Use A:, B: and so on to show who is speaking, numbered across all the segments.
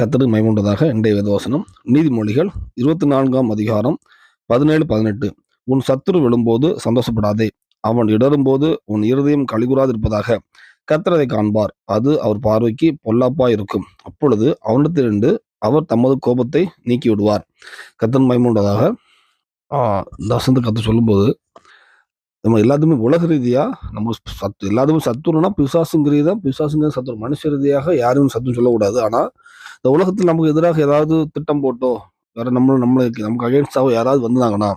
A: கத்தடு மைமுண்டதாக இன்றைய வேதவசனம். நீதிமொழிகள் இருபத்தி நான்காம் அதிகாரம் பதினேழு பதினெட்டு. உன் சத்துரு விழும்போது சந்தோஷப்படாதே. அவன் இடரும்போது உன் இருதயம் கலிகுறாதிருப்பதாக கத்திரதை காண்பார். அது அவர் பார்வைக்கு பொல்லாப்பா இருக்கும் அப்பொழுது அவனிடத்திலிருந்து அவர் தமது கோபத்தை நீக்கி விடுவார் கத்தன் மைமுண்டதாக ஆஹ் இந்த கத்து சொல்லும்போது நம்ம எல்லாத்துமே உலக ரீதியா நம்ம சத்து எல்லாத்துக்கும் சத்துருனா தான். பிசாசுங்கிறது சத்துரு. மனுஷ ரீதியாக யாரும் சத்துன்னு சொல்லக்கூடாது. ஆனால் இந்த உலகத்தில் நமக்கு எதிராக ஏதாவது திட்டம் போட்டோ வேற நம்மளும் நம்மளுக்கு நமக்கு அகேன்ஸ்டாவோ யாராவது வந்தாங்கன்னா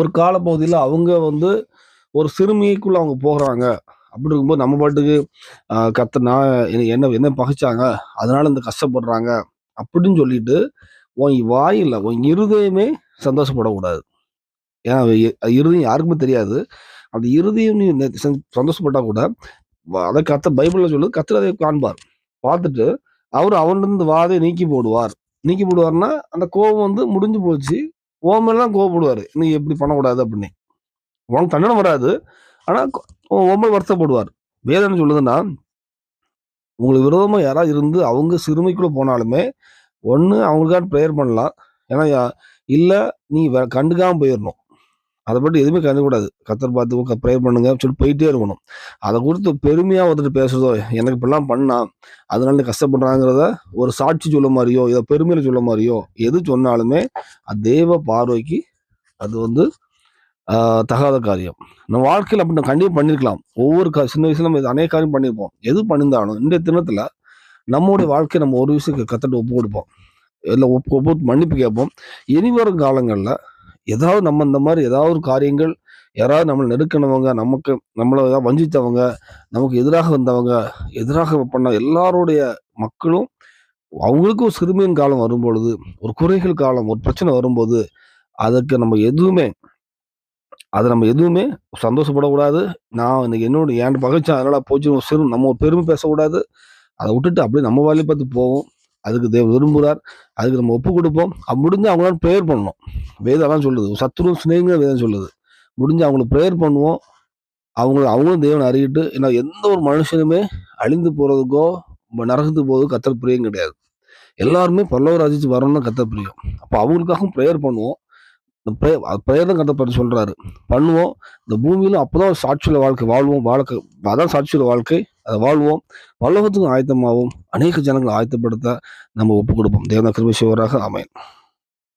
A: ஒரு காலப்பகுதியில் அவங்க வந்து ஒரு சிறுமிக்குள்ள அவங்க போகிறாங்க. அப்படி இருக்கும்போது நம்ம பாட்டுக்கு கத்த நான் என்ன என்ன என்ன பகைச்சாங்க? அதனால இந்த கஷ்டப்படுறாங்க. அப்படின்னு சொல்லிட்டு உன் வாயில உன் இருதயமே சந்தோஷப்படக்கூடாது. ஏன்னா இறுதி யாருக்குமே தெரியாது. அந்த இறுதியும் நீ நெ- சந்தோஷப்பட்டா கூட அதை கத்த பைபிளில் சொல்லுது கத்தர் அதை காண்பார். பார்த்துட்டு அவர் அவனிருந்து வாதை நீக்கி போடுவார். நீக்கி போடுவார்னா அந்த கோபம் வந்து முடிஞ்சு போச்சு. உன் மேலாம் கோவப்படுவார் நீ எப்படி பண்ணக்கூடாது அப்படின்னு. உனக்கு தண்டனை வராது. ஆனால் ஓம்பல் வருத்தப்படுவார். வேதனை சொல்லுதுன்னா உங்களுக்கு விரோதமாக யாராவது இருந்து அவங்க சிறுமைக்குள்ளே போனாலுமே ஒன்று அவங்களுக்காக ப்ரேயர் பண்ணலாம். ஏன்னா இல்லை நீ வே- போயிடணும் அதை பற்றி எதுவுமே கண்டுக்கூடாது கத்தர் பார்த்து ப்ரேயர் பண்ணுங்க சொல்லி போயிட்டே இருக்கணும். அதை கொடுத்து பெருமையாக வந்துட்டு பேசுறதோ எனக்கு இப்படிலாம் பண்ணா அதனால கஷ்டப்படுறாங்கிறத ஒரு சாட்சி சொல்ல மாதிரியோ இதை பெருமையில சொல்ல மாதிரியோ எது சொன்னாலுமே தெய்வ பார்வைக்கு அது வந்து தகாத காரியம். நம்ம வாழ்க்கையில் அப்படி நம்ம கண்டிப்பாக பண்ணியிருக்கலாம் ஒவ்வொரு கா சின்ன வயசுல நம்ம இது அநேக காரியம் பண்ணியிருப்போம் எது பண்ணியிருந்தாலும் இந்த தினத்தில் நம்மளுடைய வாழ்க்கையை நம்ம ஒரு விஷயம் கத்தட்டு ஒப்பு கொடுப்போம். இல்லை ஒப்பு ஒப்பு மன்னிப்பு கேட்போம். இனி வரும் காலங்களில் ஏதாவது நம்ம இந்த மாதிரி ஏதாவது ஒரு காரியங்கள் யாராவது நம்மளை நெருக்கினவங்க நமக்கு நம்மளை ஏதாவது வஞ்சித்தவங்க நமக்கு எதிராக வந்தவங்க எதிராக பண்ண எல்லாருடைய மக்களும் அவங்களுக்கும் ஒரு சிறுமியின் காலம் வரும்பொழுது ஒரு குறைகள் காலம் ஒரு பிரச்சனை வரும்போது அதுக்கு நம்ம எதுவுமே அதை நம்ம எதுவுமே சந்தோஷப்படக்கூடாது. நான் இன்னைக்கு என்னோட ஏன் பகைச்சேன் அதனால போச்சு சிறு நம்ம ஒரு பெருமை பேசக்கூடாது. அதை விட்டுட்டு அப்படியே நம்ம வேலையை பார்த்து போவோம். அதுக்கு தேவ விரும்புகிறார். அதுக்கு நம்ம ஒப்பு கொடுப்போம். அது முடிஞ்சு அவங்களால ப்ரேயர் பண்ணணும். வேதம் அதான் சொல்லுது. சத்ரு சிநேகங்க வேதம் சொல்லுது. முடிஞ்சு அவங்களுக்கு ப்ரேயர் பண்ணுவோம். அவங்கள அவங்களும் தேவனை அறியிட்டு ஏன்னா எந்த ஒரு மனுஷனுமே அழிந்து போகிறதுக்கோ ம- நரகத்துக்கு போகிறதுக்கோ கத்தர் பிரியம் கிடையாது. எல்லாருமே பல்லவர் ராஜிச்சு வரணும்னு கத்தர் பிரியம். அப்போ அவங்களுக்காகவும் ப்ரேயர் பண்ணுவோம். இந்த ப்ரே ப்ரேயர் தான் கத்தர் சொல்கிறாரு பண்ணுவோம். இந்த பூமியில அப்போ தான் சாட்சியுள்ள வாழ்க்கை வாழ்வோம். வாழ்க்கை அதான் சாட்சியில் வாழ்க்கை. அதை வாழ்வோம். பல்லவத்துக்கும் ஆயத்தமாகவும் அநேக ஜனங்கள் ஆயத்தப்படுத்த நம்ம ஒப்பு கொடுப்போம் தேவன கிருபை சிவராக அமையன்